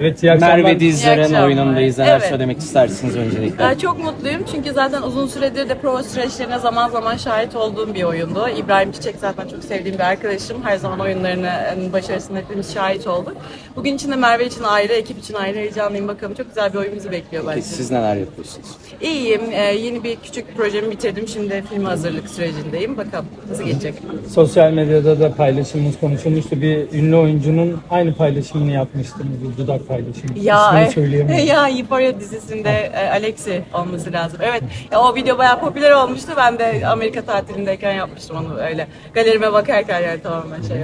Evet iyi akşamlar. Merve Dizdar'ın akşamlar. oyunundayız. Neler Evet. söylemek istersiniz öncelikle? Ee, Çok mutluyum çünkü zaten uzun süredir de prova süreçlerine zaman zaman şahit olduğum bir oyundu. İbrahim Çiçek zaten çok sevdiğim bir arkadaşım. Her zaman oyunlarının başarısına hepimiz şahit olduk. Bugün için de Merve için ayrı, ekip için ayrı heyecanlıyım. Bakalım çok güzel bir oyun bizi bekliyor bence. Peki siz neler yapıyorsunuz? İyiyim. Ee, yeni bir küçük projemi bitirdim. Şimdi film hazırlık sürecindeyim. Bakalım nasıl geçecek. Sosyal medyada da paylaşımımız konuşulmuştu. Bir ünlü oyuncunun aynı paylaşımını yapmıştınız. Bir dudak paylaşımı. Ya, e- söyleyemiyorum. ya Euphoria dizisinde e, Alexi olması lazım. Evet, ya o video bayağı popüler olmuştu. Ben de Amerika tatilindeyken yapmıştım onu öyle. Galerime bakarken yani tamamen şey.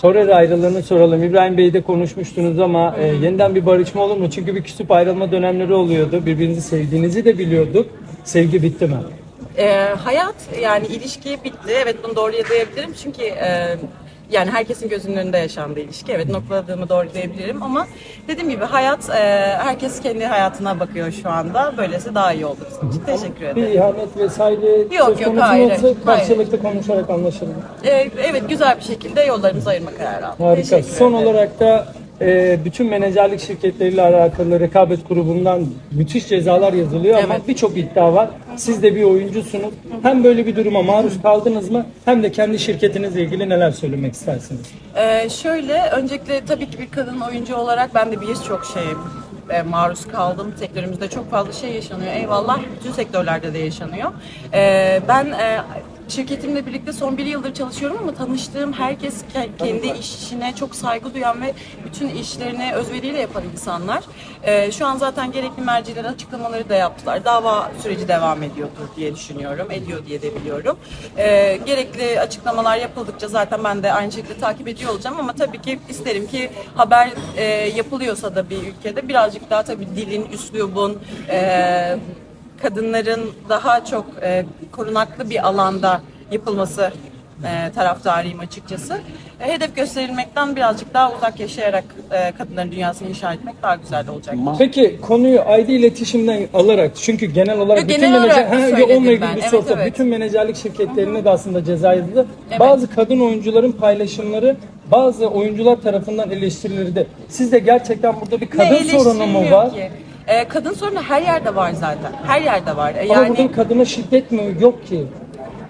Sonra da ayrılığını soralım. İbrahim Bey'de konuşmuştunuz ama e, yeniden bir barışma olur mu? Çünkü bir küsüp ayrılma dönemleri oluyordu. Birbirinizi sevdiğinizi de biliyorduk. Sevgi bitti mi? E, hayat yani ilişki bitti. Evet bunu doğruya diyebilirim çünkü e, yani herkesin gözünün önünde yaşandığı ilişki. Evet noktaladığımı doğru diyebilirim ama dediğim gibi hayat e, herkes kendi hayatına bakıyor şu anda. Böylesi daha iyi olur bizim için. Teşekkür Bir ederim. ihanet vesaire Yok, yok, hayır, yoksa karşılıklı konuşarak anlaşılır. E, evet güzel bir şekilde yollarımızı ayırma kararı aldık. Harika. Teşekkür Son ederim. olarak da e, bütün menajerlik şirketleriyle alakalı rekabet grubundan müthiş cezalar yazılıyor ama Evet. birçok iddia var. Siz de bir oyuncusunuz. Hem böyle bir duruma maruz kaldınız mı hem de kendi şirketinizle ilgili neler söylemek istersiniz? Ee, şöyle, öncelikle tabii ki bir kadın oyuncu olarak ben de birçok şeye e, maruz kaldım. Sektörümüzde çok fazla şey yaşanıyor. Eyvallah, bütün sektörlerde de yaşanıyor. Ee, ben e, şirketimle birlikte son bir yıldır çalışıyorum ama tanıştığım herkes ke- kendi işine çok saygı duyan ve bütün işlerini özveriyle yapan insanlar. Ee, şu an zaten gerekli merciler açıklamaları da yaptılar. Dava süreci devam ediyordur diye düşünüyorum. Ediyor diye de biliyorum. Ee, gerekli açıklamalar yapıldıkça zaten ben de aynı şekilde takip ediyor olacağım ama tabii ki isterim ki haber e, yapılıyorsa da bir ülkede birazcık daha tabii dilin, üslubun, e, kadınların daha çok e, korunaklı bir alanda yapılması e, taraftarıyım açıkçası. E, hedef gösterilmekten birazcık daha uzak yaşayarak e, kadınların dünyasını inşa etmek daha güzel olacak. Peki konuyu ID iletişimden alarak çünkü genel olarak Yok, bütün genel olarak menajer, da Ha, söyledim onunla ilgili ben. bir Evet, soru. evet. Bütün menajerlik şirketlerine de aslında ceza yazıldı. Evet. Bazı kadın oyuncuların paylaşımları bazı oyuncular tarafından eleştirildi. Sizde gerçekten burada bir kadın sorunu mu var? ki? E, kadın sorunu her yerde var zaten. Her yerde var. E, Ama yani burada kadına şiddet mi yok ki?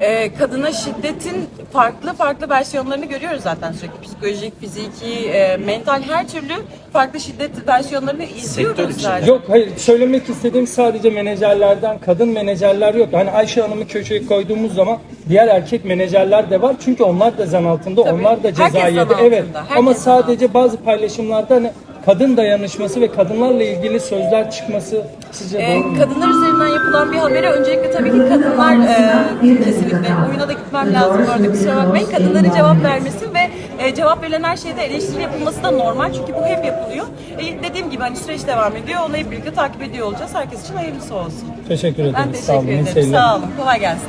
e, kadına şiddetin farklı farklı versiyonlarını görüyoruz zaten sürekli. Psikolojik, fiziki, e, mental her türlü farklı şiddet versiyonlarını izliyoruz içinde. zaten. Yok hayır söylemek istediğim sadece menajerlerden kadın menajerler yok. Hani Ayşe Hanım'ı köşeye koyduğumuz zaman diğer erkek menajerler de var. Çünkü onlar da zan altında, Tabii. onlar da ceza zan yedi. altında, Evet. herkes Ama zan sadece bazı paylaşımlarda hani kadın dayanışması ve kadınlarla ilgili sözler çıkması sizce Ee, doğru mu? kadınlar üzerinden yapılan bir habere öncelikle tabii ki kadınlar e, kesinlikle oyuna da gitmem lazım bu arada kusura bakmayın. Kadınların cevap vermesi ve e, cevap verilen her şeyde eleştiri yapılması da normal çünkü bu hep yapılıyor. E, dediğim gibi hani süreç devam ediyor. Onu hep birlikte takip ediyor olacağız. Herkes için hayırlısı olsun. Teşekkür ederim. Ben Sağ olun. teşekkür ederim. Sağ olun. Kolay gelsin.